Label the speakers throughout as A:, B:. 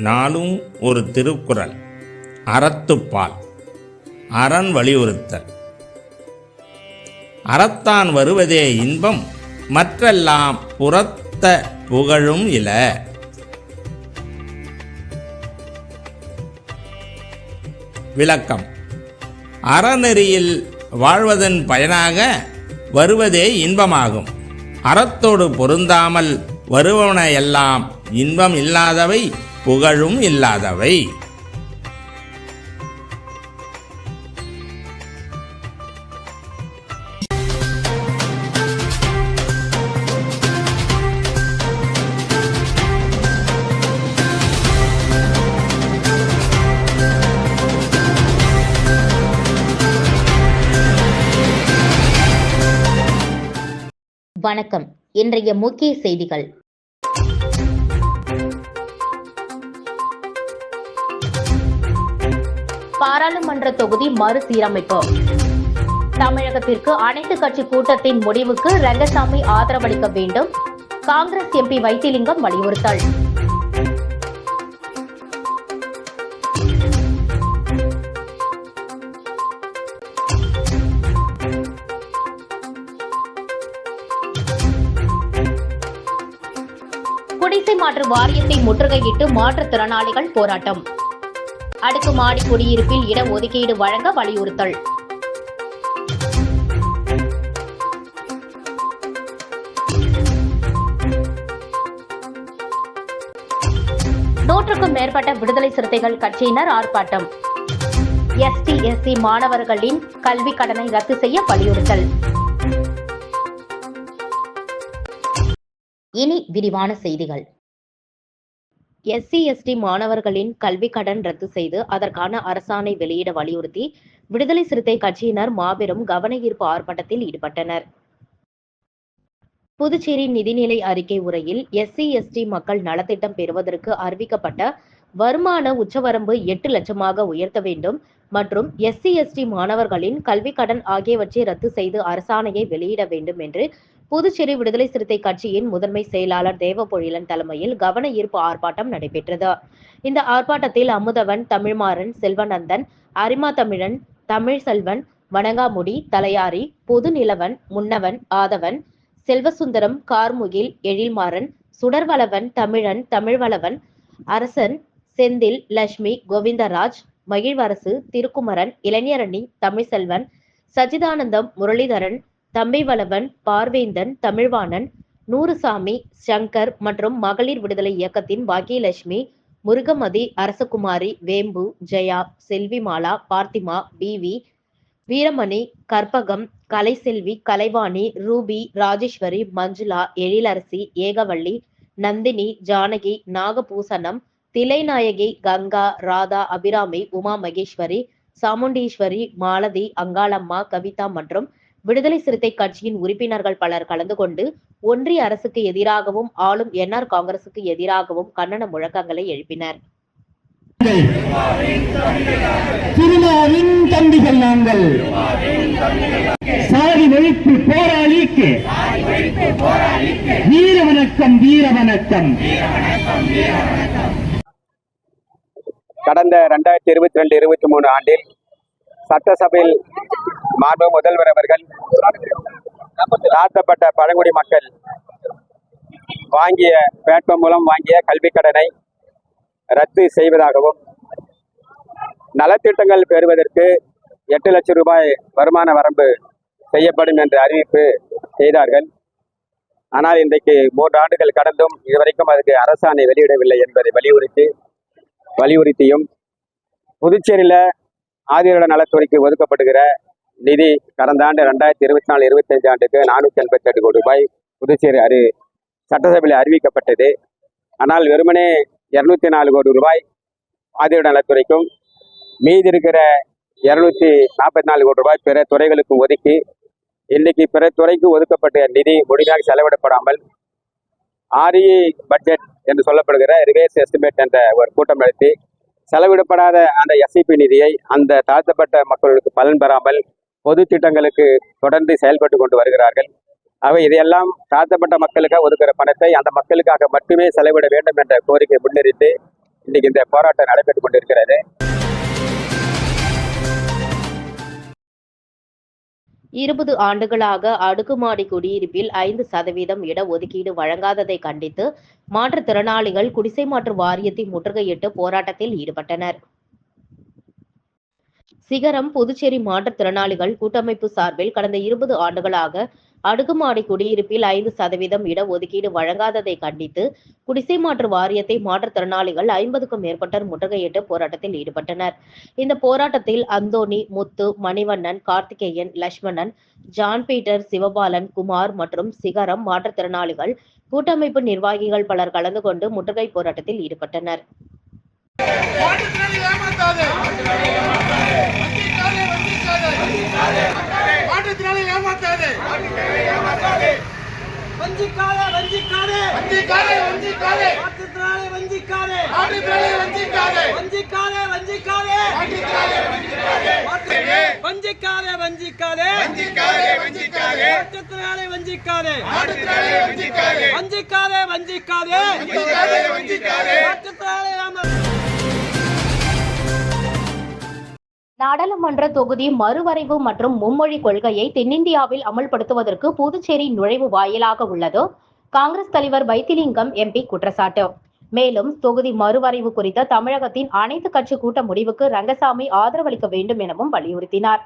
A: நாளும் ஒரு திருக்குறள் அறத்துப்பால் அறன் வலியுறுத்தல். அறத்தான் வருவதே இன்பம் மற்றெல்லாம் புறத்த புகழும் இல. விளக்கம் அறநெறியில் வாழ்வதன் பயனாக வருவதே இன்பமாகும். அறத்தோடு பொருந்தாமல் வருவன எல்லாம் இன்பம் இல்லாதவை புகழும் இல்லாதவை.
B: வணக்கம். இன்றைய முக்கிய செய்திகள். பாராளுமன்ற தொகுதி மறுசீரமைப்பு. தமிழகத்திற்கு அனைத்து கட்சி கூட்டத்தின் முடிவுக்கு ரங்கசாமி ஆதரவளிக்க வேண்டும். காங்கிரஸ் எம்பி வைத்திலிங்கம் வலியுறுத்தல். குடிசை மாற்று வாரியத்தை முற்றுகையிட்டு மாற்றுத்திறனாளிகள் போராட்டம். அடுக்குமாடி குடியிருப்பில் இட ஒதுக்கீடு வழங்க வலியுறுத்தல். நூற்றுக்கும் மேற்பட்ட விடுதலை சிறுத்தைகள் கட்சியினர் ஆர்ப்பாட்டம். எஸ்டி எஸ்சி மாணவர்களின் கல்வி கடனை ரத்து செய்ய வலியுறுத்தல். இனி விரிவான செய்திகள். எஸ்சி எஸ்டி மாணவர்களின் கல்வி கடன் ரத்து செய்து அதற்கான அரசாணை வெளியிட வலியுறுத்தி விடுதலை சிறுத்தை கட்சியினர் மாபெரும் கவன ஈர்ப்பு ஆர்ப்பாட்டத்தில் ஈடுபட்டனர். புதுச்சேரி நிதிநிலை அறிக்கை உரையில் எஸ்சி எஸ்டி மக்கள் நலத்திட்டம் பெறுவதற்கு அறிவிக்கப்பட்ட வருமான உச்சவரம்பு எட்டு லட்சமாக உயர்த்த வேண்டும் மற்றும் எஸ்சி எஸ்டி மாணவர்களின் கல்வி கடன் ஆகியவற்றை ரத்து செய்து அரசாணையை வெளியிட வேண்டும் என்று புதுச்சேரி விடுதலை சிறுத்தை கட்சியின் முதன்மை செயலாளர் தேவபொழிலன் தலைமையில் கவன ஈர்ப்பு ஆர்ப்பாட்டம் நடைபெற்றது. இந்த ஆர்ப்பாட்டத்தில் அமுதவன் தமிழ்மாறன் செல்வநந்தன் அரிமா தமிழன் தமிழ் செல்வன் வணங்காமுடி தலையாரி பொது நிலவன் முன்னவன் ஆதவன் செல்வசுந்தரம் கார்முகில் எழில்மாறன் சுடர்வளவன் தமிழன் தமிழ்வளவன் அரசன் செந்தில் லட்சுமி கோவிந்தராஜ் மகிழ்வரசு திருக்குமரன் இளைஞரணி தமிழ்செல்வன் சச்சிதானந்தம் முரளிதரன் தம்பிவளவன் பார்வேந்தன் தமிழ்வாணன் நூறுசாமி சங்கர் மற்றும் மகளிர் விடுதலை இயக்கத்தின் பாக்கியலட்சுமி முருகமதி அரசகுமாரி வேம்பு ஜெயா செல்விமாலா பார்த்திமா பிவி வீரமணி கற்பகம் கலைசெல்வி கலைவாணி ரூபி ராஜேஸ்வரி மஞ்சுளா எழிலரசி ஏகவள்ளி நந்தினி ஜானகி நாகபூசணம் திலைநாயகி கங்கா ராதா அபிராமி உமா மகேஸ்வரி சாமுண்டீஸ்வரி மாலதி அங்காளம்மா கவிதா மற்றும் விடுதலை சிறுத்தை கட்சியின் உறுப்பினர்கள் பலர் கலந்து கொண்டு ஒன்றிய அரசுக்கு எதிராகவும் ஆளும் என்ஆர் காங்கிரசுக்கு எதிராகவும் கண்டன முழக்கங்களை எழுப்பினர்.
C: திருமாவின் தம்பிகள் நாங்கள். சாதி ஒழிப்பு போராளிக்கு. வீர வணக்கம் வீர வணக்கம்
D: கடந்த ரெண்டாயிரத்தி இருபத்தி ரெண்டு இருபத்தி மூணு ஆண்டில் சட்டசபையில் மாண்பு முதல்வர் அவர்கள் தாழ்த்தப்பட்ட பழங்குடி மக்கள் வாங்கிய வேட்பம் மூலம் வாங்கிய கல்விக் கடனை ரத்து செய்வதாகவும் நலத்திட்டங்கள் பெறுவதற்கு எட்டு லட்சம் ரூபாய் வருமான வரம்பு செய்யப்படும் என்று அறிவிப்பு செய்தார்கள். ஆனால் இன்றைக்கு மூன்று ஆண்டுகள் கடந்தும் இதுவரைக்கும் அதுக்கு அரசாணை வெளியிடவில்லை என்பதை வலியுறுத்தி வலியுறுத்தியும் புதுச்சேரியில் ஆதிரட நலத்துறைக்கு ஒதுக்கப்படுகிற நிதி கடந்த ஆண்டு ரெண்டாயிரத்தி இருபத்தி நாலு இருபத்தஞ்சு ஆண்டுக்கு நானூற்றி எண்பத்தி எட்டு கோடி ரூபாய் புதுச்சேரி அறி சட்டசபையில் அறிவிக்கப்பட்டது. ஆனால் வெறுமனே இருநூத்தி நாலு கோடி ரூபாய் ஆதிரட நலத்துறைக்கும் மீதி இருக்கிற இருநூத்தி நாற்பத்தி நாலு கோடி ரூபாய் பிற துறைகளுக்கு ஒதுக்கி இன்னைக்கு பிற துறைக்கு ஒதுக்கப்பட்ட நிதி முழுமையாக செலவிடப்படாமல் ஆர்இ பட்ஜெட் என்று சொல்லப்படுகிற ரிவேர்ஸ் எஸ்டிமேட் என்ற ஒரு கூட்டம் நடத்தி செலவிடப்படாத அந்த எஸ்இபி நிதியை அந்த தாழ்த்தப்பட்ட மக்களுக்கு பலன் பெறாமல் பொது திட்டங்களுக்கு தொடர்ந்து செயல்பட்டு கொண்டு வருகிறார்கள். அவை இதையெல்லாம் தாழ்த்தப்பட்ட மக்களுக்காக ஒதுக்கிற பணத்தை அந்த மக்களுக்காக மட்டுமே செலவிட வேண்டும் என்ற கோரிக்கை முன்னிறுத்து இன்னைக்கு இந்த போராட்டம் நடைபெற்றுக் கொண்டிருக்கிறது.
E: இருபது ஆண்டுகளாக அடுக்குமாடி குடியிருப்பில் ஐந்து சதவீதம் இட ஒதுக்கீடு வழங்காததை கண்டித்து மாற்றுத்திறனாளிகள் குடிசை மாற்று வாரியத்தை முற்றுகையிட்டு போராட்டத்தில் ஈடுபட்டனர். சிகரம் புதுச்சேரி மாற்றுத்திறனாளிகள் கூட்டமைப்பு சார்பில் கடந்த இருபது ஆண்டுகளாக அடுக்குமாடி குடியிருப்பில் ஐந்து சதவீதம் இடஒதுக்கீடு வழங்காததை கண்டித்து குடிசை மாற்று வாரியத்தை மாற்றுத்திறனாளிகள் ஐம்பதுக்கும் மேற்பட்டோர் முற்றுகையிட்டு போராட்டத்தில் ஈடுபட்டனர். இந்த போராட்டத்தில் Anthony Muthu Manivannan Karthikeyan Lakshmanan John Peter Sivabalan Kumar மற்றும் சிகரம் மாற்றுத்திறனாளிகள் கூட்டமைப்பு நிர்வாகிகள் பலர் கலந்து கொண்டு முற்றுகை போராட்டத்தில் ஈடுபட்டனர்.
F: மாற்றுத்திறனாளி ஏமாத்தாதே வஞ்சிக்காதே வஞ்சிக்காதே ஏமாத்தாதே
G: வஞ்சிக்காதே வஞ்சிக்காதே மாற்றுத்திறனாளி வஞ்சிக்காதே
F: மாற்றுத்திறனாளி வஞ்சிக்காதே
G: வஞ்சிக்காதே வஞ்சிக்காதே
F: மாற்றுத்திறனாளி வஞ்சிக்காதே
G: வஞ்சிக்காதே வஞ்சிக்காதே
F: வஞ்சிக்காதே வஞ்சிக்காதே
G: மாற்றுத்திறனாளி வஞ்சிக்காதே
F: மாற்றுத்திறனாளி வஞ்சிக்காதே
G: வஞ்சிக்காதே வஞ்சிக்காதே
F: வஞ்சிக்காதே வஞ்சிக்காதே
G: மாற்றுத்திறனாளி ஏமா
E: நாடாளுமன்ற தொகுதி மறுவரைவு மற்றும் மும்மொழி கொள்கையை தென்னிந்தியாவில் அமல்படுத்துவதற்கு புதுச்சேரி நுழைவு வாயிலாக உள்ளது. காங்கிரஸ் தலைவர் வைத்திலிங்கம் எம்பி குற்றச்சாட்டு. மேலும் தொகுதி மறுவரைவு குறித்த தமிழகத்தின் அனைத்து கட்சி கூட்ட முடிவுக்கு ரங்கசாமி ஆதரவளிக்க வேண்டும் எனவும் வலியுறுத்தினார்.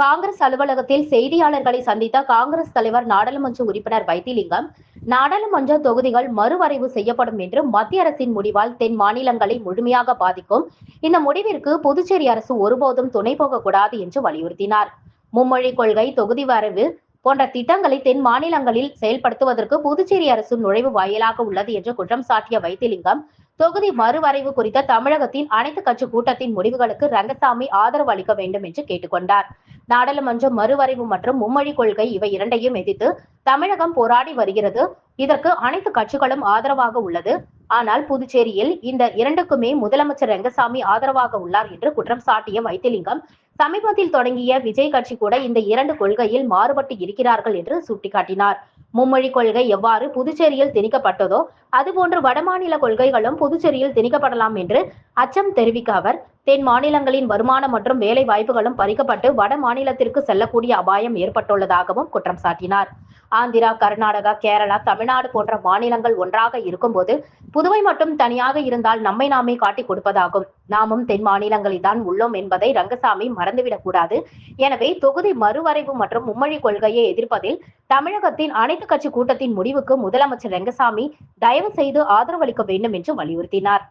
E: காங்கிரஸ் அலுவலகத்தில் செய்தியாளர்களை சந்தித்த காங்கிரஸ் தலைவர் நாடாளுமன்ற உறுப்பினர் வைத்திலிங்கம் நாடாளுமன்ற தொகுதிகள் மறுவரைவு செய்யப்படும் என்று மத்திய அரசின் முடிவால் தென் மாநிலங்களை முழுமையாக பாதிக்கும். இந்த முடிவிற்கு புதுச்சேரி அரசு ஒருபோதும் துணை போகக்கூடாது என்று வலியுறுத்தினார். மும்மொழி கொள்கை தொகுதி வரைவு போன்ற திட்டங்களை தென் மாநிலங்களில் செயல்படுத்துவதற்கு புதுச்சேரி அரசு நுழைவு வாயிலாக உள்ளது என்று குற்றம் சாட்டிய வைத்திலிங்கம் தொகுதி மறுவரைவு குறித்த தமிழகத்தின் அனைத்து கட்சி கூட்டத்தின் முடிவுகளுக்கு ரங்கசாமி ஆதரவு அளிக்க வேண்டும் என்று கேட்டுக்கொண்டார். நாடாளுமன்ற மறுவரைவு மற்றும் மும்மொழி கொள்கை இவை இரண்டையும் எதிர்த்து தமிழகம் போராடி வருகிறது. இதற்கு அனைத்து கட்சிகளும் ஆதரவாக உள்ளது. ஆனால் புதுச்சேரியில் இந்த இரண்டுக்குமே முதலமைச்சர் ரங்கசாமி ஆதரவாக உள்ளார் என்று குற்றம் சாட்டிய வைத்திலிங்கம் சமீபத்தில் தொடங்கிய விஜய் கட்சி கூட இந்த இரண்டு கொள்கையில் மாறுபட்டு இருக்கிறார்கள் என்று சுட்டிக்காட்டினார். மும்மொழி கொள்கை எவ்வாறு புதுச்சேரியில் திணிக்கப்பட்டதோ அதுபோன்று வடமாநில கொள்கைகளும் புதுச்சேரியில் திணிக்கப்படலாம் என்று அச்சம் தெரிவிக்க அவர் தென் மாநிலங்களின் வருமானம் மற்றும் வேலை வாய்ப்புகளும் பறிக்கப்பட்டு வட மாநிலத்திற்கு செல்லக்கூடிய அபாயம் ஏற்பட்டுள்ளதாகவும் குற்றம் சாட்டினார். ஆந்திரா கர்நாடகா கேரளா தமிழ்நாடு போன்ற மாநிலங்கள் ஒன்றாக இருக்கும்போது புதுவை மட்டும் தனியாக இருந்தால் நம்மை நாமே காட்டிக் கொடுப்பதாகும். நாமும் தென் மாநிலங்களில் தான் உள்ளோம் என்பதை ரங்கசாமி மறந்துவிடக் கூடாது. எனவே தொகுதி மறுவரைவு மற்றும் மும்மொழி கொள்கையை எதிர்ப்பதில் தமிழகத்தின் அனைத்து கட்சி கூட்டத்தின் முடிவுக்கு முதலமைச்சர் ரங்கசாமி தயவு செய்து ஆதரவளிக்க வேண்டும் என்று வலியுறுத்தினார்.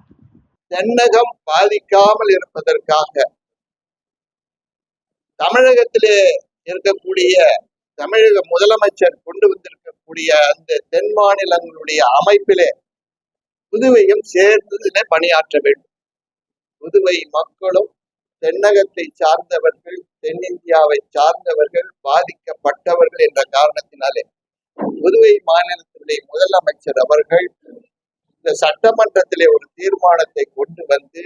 H: தென்னகம் பாதிக்காமல் இருப்பதற்காக தமிழகத்திலே இருக்கக்கூடிய தமிழக முதலமைச்சர் கொண்டு வந்திருக்கக்கூடிய அந்த தென் மாநிலங்களுடைய அமைப்பிலே புதுவையும் சேர்ந்ததிலே பணியாற்ற வேண்டும். புதுவை மக்களும் தென்னகத்தை சார்ந்தவர்கள் தென்னிந்தியாவை சார்ந்தவர்கள் பாதிக்கப்பட்டவர்கள் என்ற காரணத்தினாலே புதுவை மாநிலத்தினுடைய முதலமைச்சர் அவர்கள் இந்த சட்டமன்றத்திலே ஒரு தீர்மானத்தை கொண்டு வந்து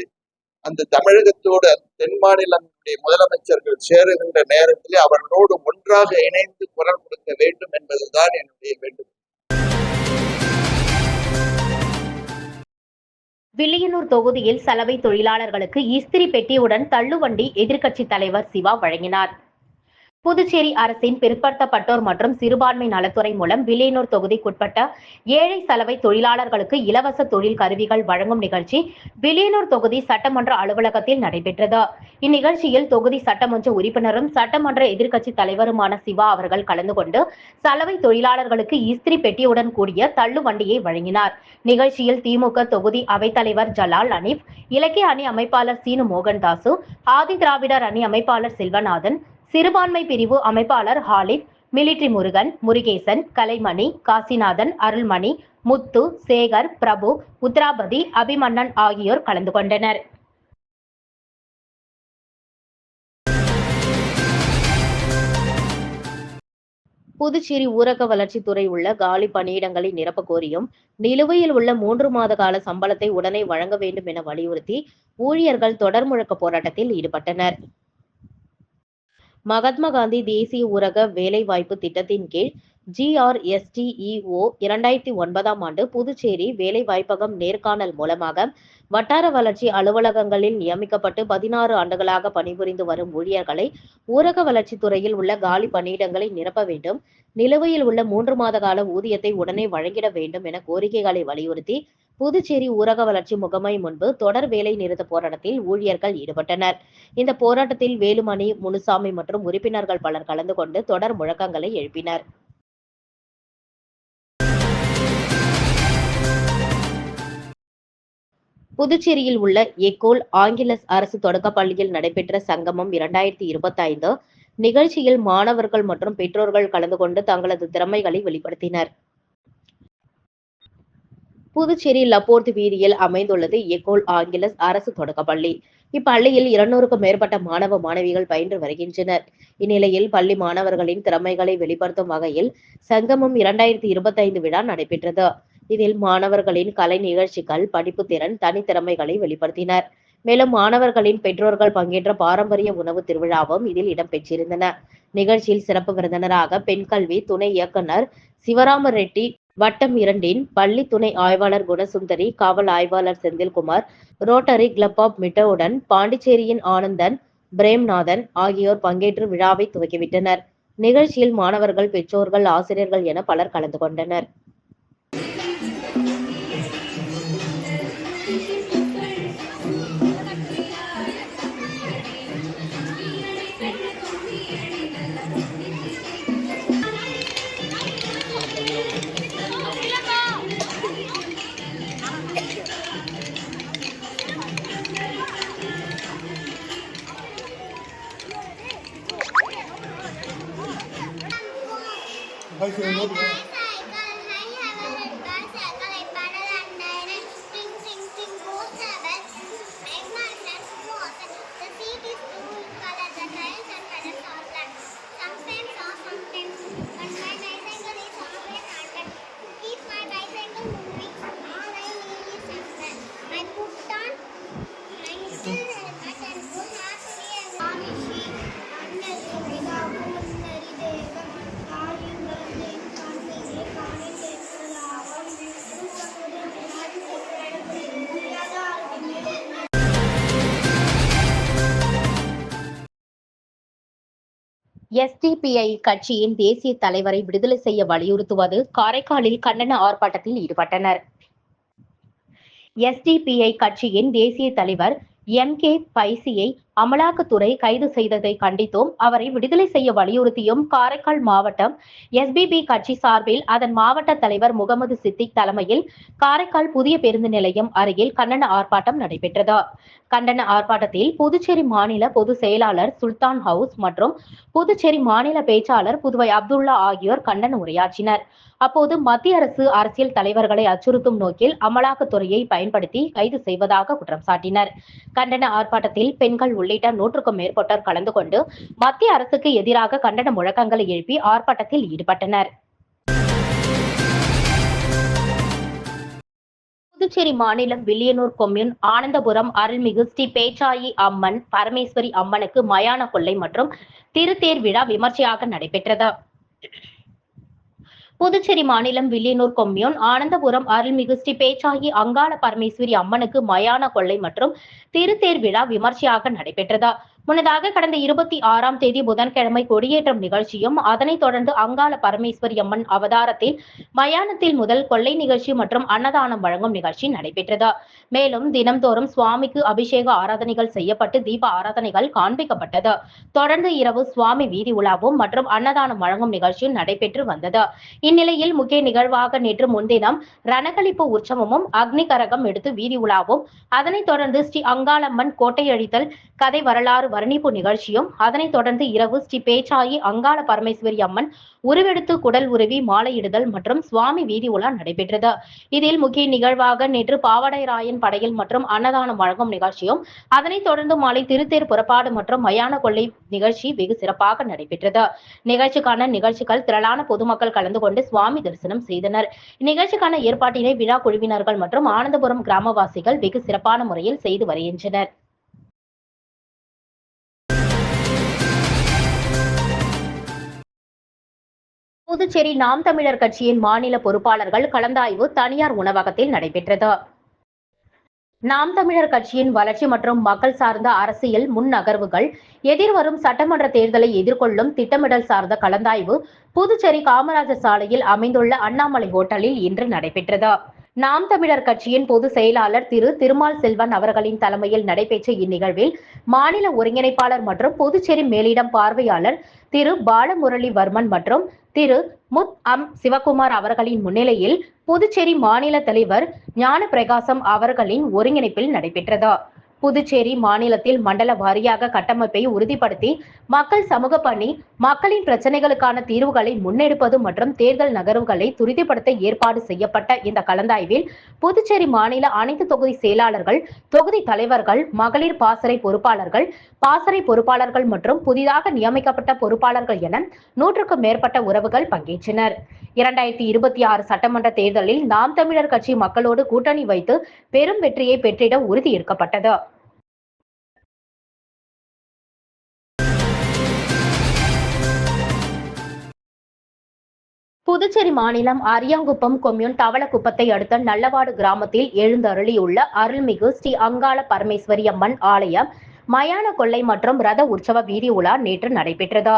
H: அந்த தமிழகத்தோட தென் மாநிலங்களுடைய முதலமைச்சர்கள் சேருகின்ற நேரத்திலே அவர்களோடு ஒன்றாக இணைந்து குரல் கொடுக்க வேண்டும் என்பதுதான் என்னுடைய வேண்டுகோள்.
E: வில்லியனூர் தொகுதியில் சலவை தொழிலாளர்களுக்கு இஸ்திரி பெட்டியுடன் தள்ளுவண்டி எதிர்க்கட்சி தலைவர் சிவா வழங்கினார். புதுச்சேரி அரசின் பிற்படுத்தப்பட்டோர் மற்றும் சிறுபான்மை நலத்துறை மூலம் வில்லியனூர் தொகுதிக்குட்பட்ட ஏழை சலவை தொழிலாளர்களுக்கு இலவச தொழில் கருவிகள் வழங்கும் நிகழ்ச்சி வில்லியனூர் தொகுதி சட்டமன்ற அலுவலகத்தில் நடைபெற்றது. இந்நிகழ்ச்சியில் தொகுதி சட்டமன்ற உறுப்பினரும் சட்டமன்ற எதிர்க்கட்சி தலைவருமான சிவா அவர்கள் கலந்து கொண்டு சலவை தொழிலாளர்களுக்கு இஸ்திரி பெட்டியுடன் கூடிய தள்ளு வண்டியை வழங்கினார். நிகழ்ச்சியில் திமுக தொகுதி அவைத்தலைவர் ஜலால் அனீப் இலக்கிய அணி அமைப்பாளர் சீனு மோகன்தாசு ஆதி திராவிடர் அணி அமைப்பாளர் செல்வநாதன் சிறுபான்மை பிரிவு அமைப்பாளர் ஹாலித் மிலிட்ரி முருகன் முருகேசன் கலைமணி காசிநாதன் அருள்மணி முத்து சேகர் பிரபு உத்ராபதி அபிமன்னன் ஆகியோர் கலந்து கொண்டனர். புதுச்சேரி ஊரக வளர்ச்சித்துறை உள்ள காலி பணியிடங்களை நிரப்ப கோரியும் நிலுவையில் உள்ள மூன்று மாத கால சம்பளத்தை உடனே வழங்க வேண்டும் என வலியுறுத்தி ஊழியர்கள் தொடர் முழக்க போராட்டத்தில் ஈடுபட்டனர். மகாத்மா காந்தி தேசிய ஊரக வேலைவாய்ப்பு திட்டத்தின் கீழ் ஜிஆர்எஸ்டிஇஓ இரண்டாயிரத்தி ஒன்பதாம் ஆண்டு புதுச்சேரி வேலைவாய்ப்பகம் நேர்காணல் மூலமாக வட்டார வளர்ச்சி அலுவலகங்களில் நியமிக்கப்பட்டு பதினாறு ஆண்டுகளாக பணிபுரிந்து வரும் ஊழியர்களை ஊரக வளர்ச்சி துறையில் உள்ள காலி பணியிடங்களை நிரப்ப வேண்டும். நிலுவையில் உள்ள மூன்று மாத கால ஊதியத்தை உடனே வழங்கிட வேண்டும் என கோரிக்கைகளை வலியுறுத்தி புதுச்சேரி ஊரக வளர்ச்சி முகமை முன்பு தொடர் வேலை நிறுத்த போராட்டத்தில் ஊழியர்கள் ஈடுபட்டனர். இந்த போராட்டத்தில் வேலுமணி முனுசாமி மற்றும் உறுப்பினர்கள் பலர் கலந்து கொண்டு தொடர் முழக்கங்களை எழுப்பினர். புதுச்சேரியில் உள்ள எக்கோல் ஆங்கிலஸ் அரசு தொடக்கப் பள்ளியில் நடைபெற்ற சங்கமம் இரண்டாயிரத்தி இருபத்தி ஐந்து நிகழ்ச்சியில் மாணவர்கள் மற்றும் பெற்றோர்கள் கலந்து கொண்டு தங்களது திறமைகளை வெளிப்படுத்தினர். புதுச்சேரி லப்போர்த் வீதியில் அமைந்துள்ளது எகோல் ஆங்கிலஸ் அரசு தொடக்கப்பள்ளி. இப்பள்ளியில் இருநூறுக்கும் மேற்பட்ட மாணவ மாணவிகள் பயின்று வருகின்றனர். இந்நிலையில் பள்ளி மாணவர்களின் திறமைகளை வெளிப்படுத்தும் வகையில் சங்கமம் இரண்டாயிரத்தி இருபத்தைந்து விழா நடைபெற்றது. இதில் மாணவர்களின் கலை நிகழ்ச்சிகள் படிப்பு திறன் தனித்திறமைகளை வெளிப்படுத்தினர். மேலும் மாணவர்களின் பெற்றோர்கள் பங்கேற்ற பாரம்பரிய உணவு திருவிழாவும் இதில் இடம்பெற்றிருந்தன. நிகழ்ச்சியில் சிறப்பு விருந்தினராக பெண் கல்வி துணை இயக்குனர் சிவராம ரெட்டி வட்டம் இரண்டின் பள்ளி துணை ஆய்வாளர் குணசுந்தரி காவல் ஆய்வாளர் செந்தில்குமார் ரோட்டரி கிளப் ஆப் மிட்டவுடன் பாண்டிச்சேரியின் ஆனந்தன் பிரேம்நாதன் ஆகியோர் பங்கேற்று விழாவை துவக்கிவிட்டனர். நிகழ்ச்சியில் மாணவர்கள் பெற்றோர்கள் ஆசிரியர்கள் என பலர் கலந்து கொண்டனர்.
I: Hi, Hi guys.
E: எஸ்டிபிஐ கட்சியின் தேசிய தலைவரை விடுதலை செய்ய வலியுறுத்துவது காரைக்காலில் கண்டன ஆர்ப்பாட்டத்தில் ஈடுபட்டனர். எஸ்டிபிஐ கட்சியின் தேசிய தலைவர் எம் கே பைசியை அமலாக்கத்துறை கைது செய்ததை கண்டித்தும் அவரை விடுதலை செய்ய வலியுறுத்தியும் காரைக்கால் மாவட்டம் எஸ்பிபி கட்சி சார்பில் அதன் மாவட்ட தலைவர் முகமது சித்திக் தலைமையில் காரைக்கால் புதிய பேருந்து நிலையம் அருகில் கண்டன ஆர்ப்பாட்டம் நடைபெற்றது. கண்டன ஆர்ப்பாட்டத்தில் புதுச்சேரி மாநில பொதுச் செயலாளர் சுல்தான் ஹவுஸ் மற்றும் புதுச்சேரி மாநில பேச்சாளர் புதுவை அப்துல்லா ஆகியோர் கண்டன உரையாற்றினர். அப்போது மத்திய அரசு அரசியல் தலைவர்களை அச்சுறுத்தும் நோக்கில் அமலாக்கத்துறையை பயன்படுத்தி கைது செய்வதாக குற்றம் சாட்டினர். கண்டன ஆர்ப்பாட்டத்தில் பெண்கள் உள்ளிட்ட நூற்றுக்கும் மேற்பட்டோர் கலந்து கொண்டு மத்திய அரசுக்கு எதிராக கண்டன முழக்கங்களை எழுப்பி ஆர்ப்பாட்டத்தில் ஈடுபட்டனர். புதுச்சேரி மாநிலம் வில்லியனூர் கொம்யூன் ஆனந்தபுரம் அருள்மிகு ஸ்ரீ பேச்சாயி அம்மன் பரமேஸ்வரி அம்மனுக்கு மயான கொள்ளை மற்றும் திருத்தேர் விழா விமர்சையாக நடைபெற்றது. புதுச்சேரி மாநிலம் வில்லியனூர் கொம்யூன் ஆனந்தபுரம் அருள்மிகு ஸ்ரீ பேச்சாகி அங்காள பரமேஸ்வரி அம்மனுக்கு மயான கொள்ளை மற்றும் திருத்தேர் விழா விமர்சையாக நடைபெற்றது. முன்னதாக கடந்த இருபத்தி ஆறாம் தேதி புதன்கிழமை கொடியேற்றம் நிகழ்ச்சியும் அதனைத் தொடர்ந்து அங்காள பரமேஸ்வரி அம்மன் அவதாரத்தில் மயானத்தில் முதல் கொள்ளை நிகழ்ச்சி மற்றும் அன்னதானம் வழங்கும் நிகழ்ச்சி நடைபெற்றது. மேலும் தினம்தோறும் சுவாமிக்கு அபிஷேக ஆராதனைகள் செய்யப்பட்டு தீப ஆராதனைகள் காண்பிக்கப்பட்டது. தொடர்ந்து இரவு சுவாமி வீதி உலாவும் மற்றும் அன்னதானம் வழங்கும் நிகழ்ச்சியும் நடைபெற்று வந்தது. இந்நிலையில் முக்கிய நிகழ்வாக நேற்று முன்தினம் ரணகளிப்பு உற்சவமும் அக்னி கரகம் எடுத்து வீதி உலாவும் அதனைத் தொடர்ந்து ஸ்ரீ அங்காளம்மன் கோட்டையழித்தல் கதை வரலாறு வர்ணிப்பு நிகழ்ச்சியும் அதனைத் தொடர்ந்து இரவு ஸ்ரீ பேச்சாயி அங்காள பரமேஸ்வரி அம்மன் உருவெடுத்து குடல் உருவி மாலையிடுதல் மற்றும் சுவாமி வீதி உலா நடைபெற்றது. இதில் முக்கிய நிகழ்வாக நேற்று பாவடைராயன் படையல் மற்றும் அன்னதானம் வழங்கும் நிகழ்ச்சியும் அதனைத் தொடர்ந்து மாலை திருத்தேர் புறப்பாடு மற்றும் மயான கொள்ளை நிகழ்ச்சி வெகு சிறப்பாக நடைபெற்றது. நிகழ்ச்சிக்கான நிகழ்ச்சிகள் திரளான பொதுமக்கள் கலந்து கொண்டு சுவாமி தரிசனம் செய்தனர். இந்நிகழ்ச்சிக்கான ஏற்பாட்டினை விழா குழுவினர்கள் மற்றும் ஆனந்தபுரம் கிராமவாசிகள் வெகு சிறப்பான முறையில் செய்து வருகின்றனர். புதுச்சேரி நாம் தமிழர் கட்சியின் மாநில பொறுப்பாளர்கள் கலந்தாய்வு தனியார் உணவகத்தில் நடைபெற்றது. நாம் தமிழர் கட்சியின் வளர்ச்சி மற்றும் மக்கள் சார்ந்த அரசியல் முன்னகர்வுகள் எதிர்வரும் சட்டமன்ற தேர்தலை எதிர்கொள்ளும் திட்டமிடல் சார்ந்த கலந்தாய்வு புதுச்சேரி காமராஜர் சாலையில் அமைந்துள்ள அண்ணாமலை ஹோட்டலில் இன்று நடைபெற்றது. நாம் தமிழர் கட்சியின் பொதுச் செயலாளர் திரு திருமால் செல்வன் அவர்களின் தலைமையில் நடைபெற்ற இந்நிகழ்வில் மாநில ஒருங்கிணைப்பாளர் மற்றும் புதுச்சேரி மேலிடம் பார்வையாளர் திரு பாலமுரளி வர்மன் மற்றும் திரு முத் அம் சிவகுமார் அவர்களின் முன்னிலையில் புதுச்சேரி மாநில தலைவர் ஞான பிரகாசம் அவர்களின் ஒருங்கிணைப்பில் நடைபெற்றது. புதுச்சேரி மாநிலத்தில் மண்டல வாரியாக கட்டமைப்பை உறுதிப்படுத்தி மக்கள் சமூக பணி மக்களின் பிரச்சனைகளுக்கான தீர்வுகளை முன்னெடுப்பது மற்றும் தேர்தல் நகர்வுகளை துரிதப்படுத்த ஏற்பாடு செய்யப்பட்ட இந்த கலந்தாய்வில் புதுச்சேரி மாநில அனைத்து தொகுதி செயலாளர்கள் தொகுதி தலைவர்கள் மகளிர் பாசறை பொறுப்பாளர்கள் பாசறை பொறுப்பாளர்கள் மற்றும் புதிதாக நியமிக்கப்பட்ட பொறுப்பாளர்கள் என நூற்றுக்கும் மேற்பட்ட உறவுகள் பங்கேற்றனர். இரண்டாயிரத்தி இருபத்தி ஆறு சட்டமன்ற தேர்தலில் நாம் தமிழர் கட்சி மக்களோடு கூட்டணி வைத்து பெரும் வெற்றியை பெற்றிட உறுதியேற்கப்பட்டது புதுச்சேரி மாநிலம் அரியாங்குப்பம் கொம்யூன் தவளக்குப்பத்தை அடுத்த நல்லவாடு கிராமத்தில் எழுந்தருளியுள்ள அருள்மிகு ஸ்ரீ அங்காள பரமேஸ்வரி அம்மன் ஆலயம் மயான கொள்ளை மற்றும் ரத உற்சவ வீதி உலா நேற்று நடைபெற்றது.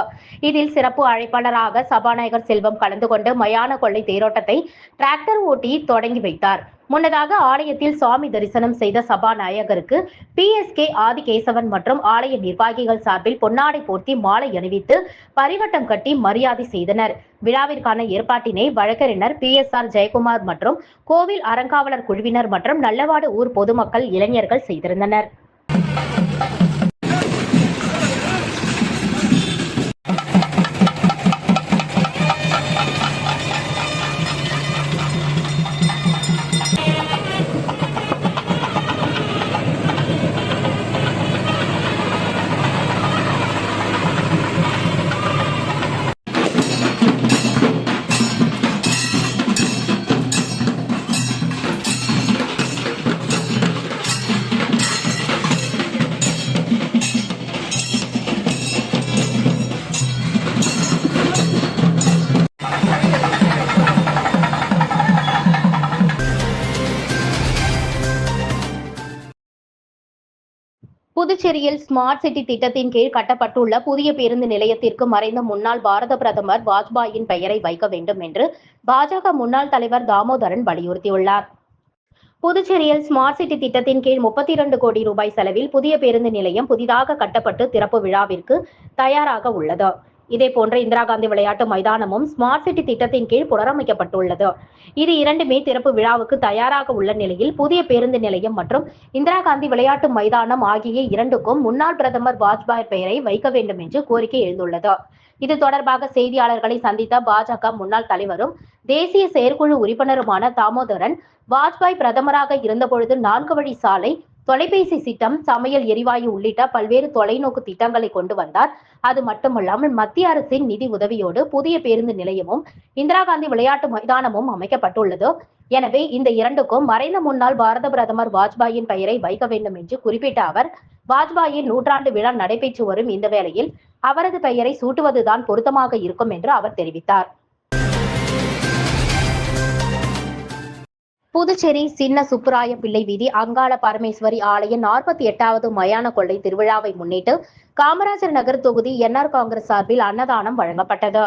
E: இதில் சிறப்பு அழைப்பாளராக சபாநாயகர் செல்வம் கலந்து கொண்டு மயான கொள்ளை தேரோட்டத்தை டிராக்டர் ஓட்டி தொடங்கி வைத்தார். முன்னதாக ஆலயத்தில் சுவாமி தரிசனம் செய்த சபாநாயகருக்கு பி எஸ்கே ஆதிகேசவன் மற்றும் ஆலய நிர்வாகிகள் சார்பில் பொன்னாடை போர்த்தி மாலை அணிவித்து பரிவட்டம் கட்டி மரியாதை செய்தனர். விழாவிற்கான ஏற்பாட்டினை வழக்கறிஞர் பி எஸ் ஆர் ஜெயக்குமார் மற்றும் கோவில் அறங்காவலர் குழுவினர் மற்றும் நல்லவாடு ஊர் பொதுமக்கள் இளைஞர்கள் செய்திருந்தனர். Thank you. புதுச்சேரியில் ஸ்மார்ட் சிட்டி திட்டத்தின் கீழ் கட்டப்பட்டுள்ள புதிய பேருந்து நிலையத்திற்கு மறைந்த முன்னாள் பாரத பிரதமர் வாஜ்பாயின் பெயரை வைக்க வேண்டும் என்று பாஜக முன்னாள் தலைவர் தாமோதரன் வலியுறுத்தியுள்ளார். புதுச்சேரியில் ஸ்மார்ட் சிட்டி திட்டத்தின் கீழ் முப்பத்தி இரண்டு கோடி ரூபாய் செலவில் புதிய பேருந்து நிலையம் புதிதாக கட்டப்பட்டு திறப்பு விழாவிற்கு தயாராக உள்ளது. இதே போன்ற இந்திரா காந்தி விளையாட்டு மைதானமும் ஸ்மார்ட் சிட்டி திட்டத்தின் கீழ் புனரமைக்கப்பட்டுள்ளது. இது இரண்டுமே திறப்பு விழாவுக்கு தயாராக உள்ள நிலையில் புதிய பேருந்து நிலையம் மற்றும் இந்திரா காந்தி விளையாட்டு மைதானம் ஆகிய இரண்டுக்கும் முன்னாள் பிரதமர் வாஜ்பாய் பெயரை வைக்க வேண்டும் என்று கோரிக்கை எழுந்துள்ளது. இது தொடர்பாக செய்தியாளர்களை சந்தித்த பாஜக முன்னாள் தலைவரும் தேசிய செயற்குழு உறுப்பினருமான தாமோதரன் வாஜ்பாய் பிரதமராக இருந்தபொழுது நான்கு வழி சாலை தொலைபேசி திட்டம் சமையல் எரிவாயு உள்ளிட்ட பல்வேறு தொலைநோக்கு திட்டங்களை கொண்டு வந்தார். அது மட்டுமல்லாமல் மத்திய அரசின் நிதி உதவியோடு புதிய பேருந்து நிலையமும் இந்திரா காந்தி விளையாட்டு மைதானமும் அமைக்கப்பட்டுள்ளது. எனவே இந்த இரண்டுக்கும் மறைந்த முன்னாள் பாரத பிரதமர் வாஜ்பாயின் பெயரை வைக்க வேண்டும் என்று குறிப்பிட்ட அவர் வாஜ்பாயின் நூற்றாண்டு விழா நடைபெற்று வரும் இந்த வேளையில் அவரது பெயரை சூட்டுவதுதான் பொருத்தமாக இருக்கும் என்று அவர் தெரிவித்தார். புதுச்சேரி சின்ன சுப்புராய பிள்ளை வீதி அங்காள பரமேஸ்வரி ஆலய நாற்பத்தி எட்டாவது மயான கொள்ளை திருவிழாவை முன்னிட்டு காமராஜர் நகர் தொகுதி என்ஆர் காங்கிரஸ் சார்பில் அன்னதானம் வழங்கப்பட்டது.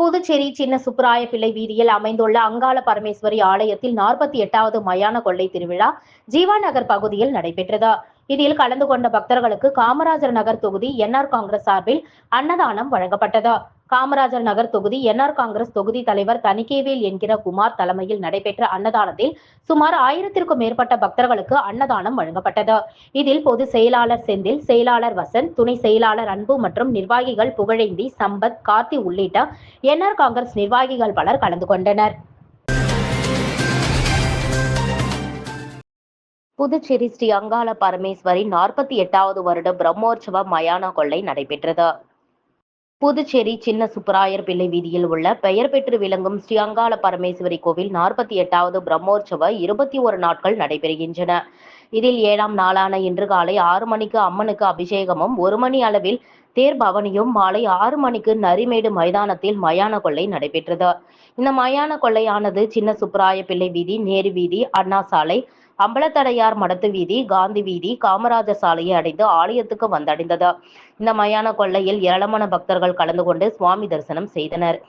E: புதுச்சேரி சின்ன சுப்புராய பிள்ளை வீதியில் அமைந்துள்ள அங்காள பரமேஸ்வரி ஆலயத்தில் நாற்பத்தி எட்டாவது மயான கொள்ளை திருவிழா ஜீவா நகர் பகுதியில் நடைபெற்றது. இதில் கலந்து கொண்ட பக்தர்களுக்கு காமராஜர் நகர் தொகுதி என்ஆர் காங்கிரஸ் சார்பில் அன்னதானம் வழங்கப்பட்டது. காமராஜர் நகர் தொகுதி என்ஆர் காங்கிரஸ் தொகுதி தலைவர் தணிக்கைவேல் என்கிற குமார் தலைமையில் நடைபெற்ற அன்னதானத்தில் சுமார் ஆயிரத்திற்கும் மேற்பட்ட பக்தர்களுக்கு அன்னதானம் வழங்கப்பட்டது. இதில் பொது செயலாளர் செந்தில் செயலாளர் வசந்த் துணை செயலாளர் அன்பு மற்றும் நிர்வாகிகள் புகழேந்தி சம்பத் கார்த்தி உள்ளிட்ட என்ஆர் காங்கிரஸ் நிர்வாகிகள் பலர் கலந்து கொண்டனர். புதுச்சேரி ஸ்ரீ அங்காள பரமேஸ்வரி நாற்பத்தி எட்டாவது வருட பிரம்மோற்சவ மயான கொள்ளை நடைபெற்றது. புதுச்சேரி சின்ன சுப்பராயர் பிள்ளை வீதியில் உள்ள பெயர் பெற்று விளங்கும் ஸ்ரீ அங்காள பரமேஸ்வரி கோவில் நாற்பத்தி எட்டாவது பிரம்மோற்சவ இருபத்தி ஒரு நாட்கள் நடைபெறுகின்றன. இதில் ஏழாம் நாளான இன்று காலை ஆறு மணிக்கு அம்மனுக்கு அபிஷேகமும் ஒரு மணி அளவில்
B: தேர் பவனியும் மாலை ஆறு மணிக்கு நரிமேடு மைதானத்தில் மயான கொள்ளை நடைபெற்றது. இந்த மயான கொள்ளையானது சின்ன சுப்பராய பிள்ளை வீதி நேரு வீதி அண்ணா சாலை அம்பலத்தடையார் மடத்து வீதி காந்தி வீதி காமராஜர் சாலையை அடைந்து ஆலயத்துக்கு வந்தடைந்தது. இந்த மயான கொள்ளையில் ஏராளமான பக்தர்கள் கலந்து கொண்டு சுவாமி தரிசனம் செய்தனர்.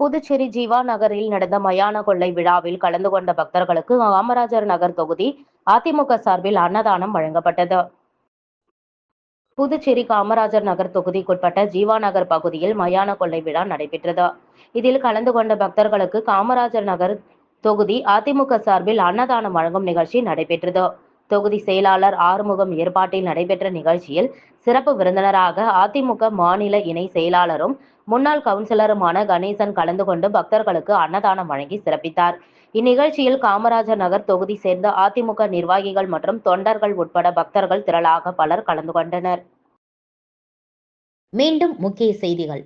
B: புதுச்சேரி ஜீவா நகரில் நடந்த மயான கொள்ளை விழாவில் கலந்து கொண்ட பக்தர்களுக்கு காமராஜர் நகர் தொகுதி அதிமுக சார்பில் அன்னதானம் வழங்கப்பட்டது. புதுச்சேரி காமராஜர் நகர் தொகுதிக்குட்பட்ட ஜீவா நகர் பகுதியில் மயான கொள்ளை விழா நடைபெற்றது. இதில் கலந்து கொண்ட பக்தர்களுக்கு காமராஜர் நகர் தொகுதி அதிமுக சார்பில் அன்னதானம் வழங்கும் நிகழ்ச்சி நடைபெற்றது. தொகுதி செயலாளர் ஆறுமுகம் ஏற்பாட்டில் நடைபெற்ற நிகழ்ச்சியில் சிறப்பு விருந்தினராக அதிமுக மாநில இணை செயலாளரும் முன்னாள் கவுன்சிலருமான கணேசன் கலந்து கொண்டு பக்தர்களுக்கு அன்னதானம் வழங்கி சிறப்பித்தார். இந்நிகழ்ச்சியில் காமராஜர் நகர் தொகுதி சேர்ந்த அதிமுக நிர்வாகிகள் மற்றும் தொண்டர்கள் உட்பட பக்தர்கள் திரளாக பலர் கலந்து கொண்டனர். மீண்டும் முக்கிய செய்திகள்.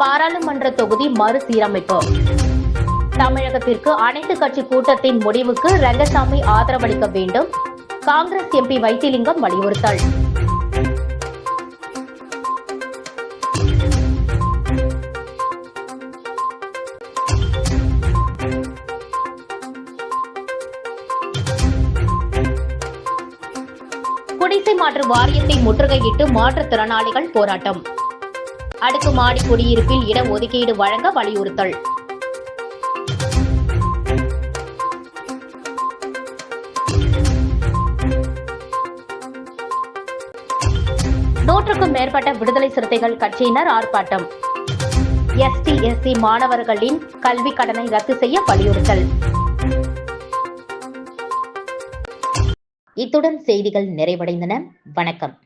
B: பாராளுமன்ற தொகுதி மறுசீரமைப்பு. தமிழகத்திற்கு அனைத்து கட்சி கூட்டத்தின் முடிவுக்கு ரங்கசாமி ஆதரவளிக்க வேண்டும். காங்கிரஸ் எம்பி வைத்திலிங்கம் வலியுறுத்தல். குடிசை மாற்று வாரியத்தை முற்றுகையிட்டு மாற்றுத்திறனாளிகள் போராட்டம். அடுக்குமாடி குடியிருப்பில் இட ஒதுக்கீடு வழங்க வலியுறுத்தல். நூற்றுக்கும் மேற்பட்ட விடுதலை சிறுத்தைகள் கட்சியினர் ஆர்ப்பாட்டம். எஸ்டி எஸ்சி மாணவர்களின் கல்வி கடனை ரத்து செய்ய வலியுறுத்தல். இத்துடன் செய்திகள் நிறைவடைந்தன. வணக்கம்.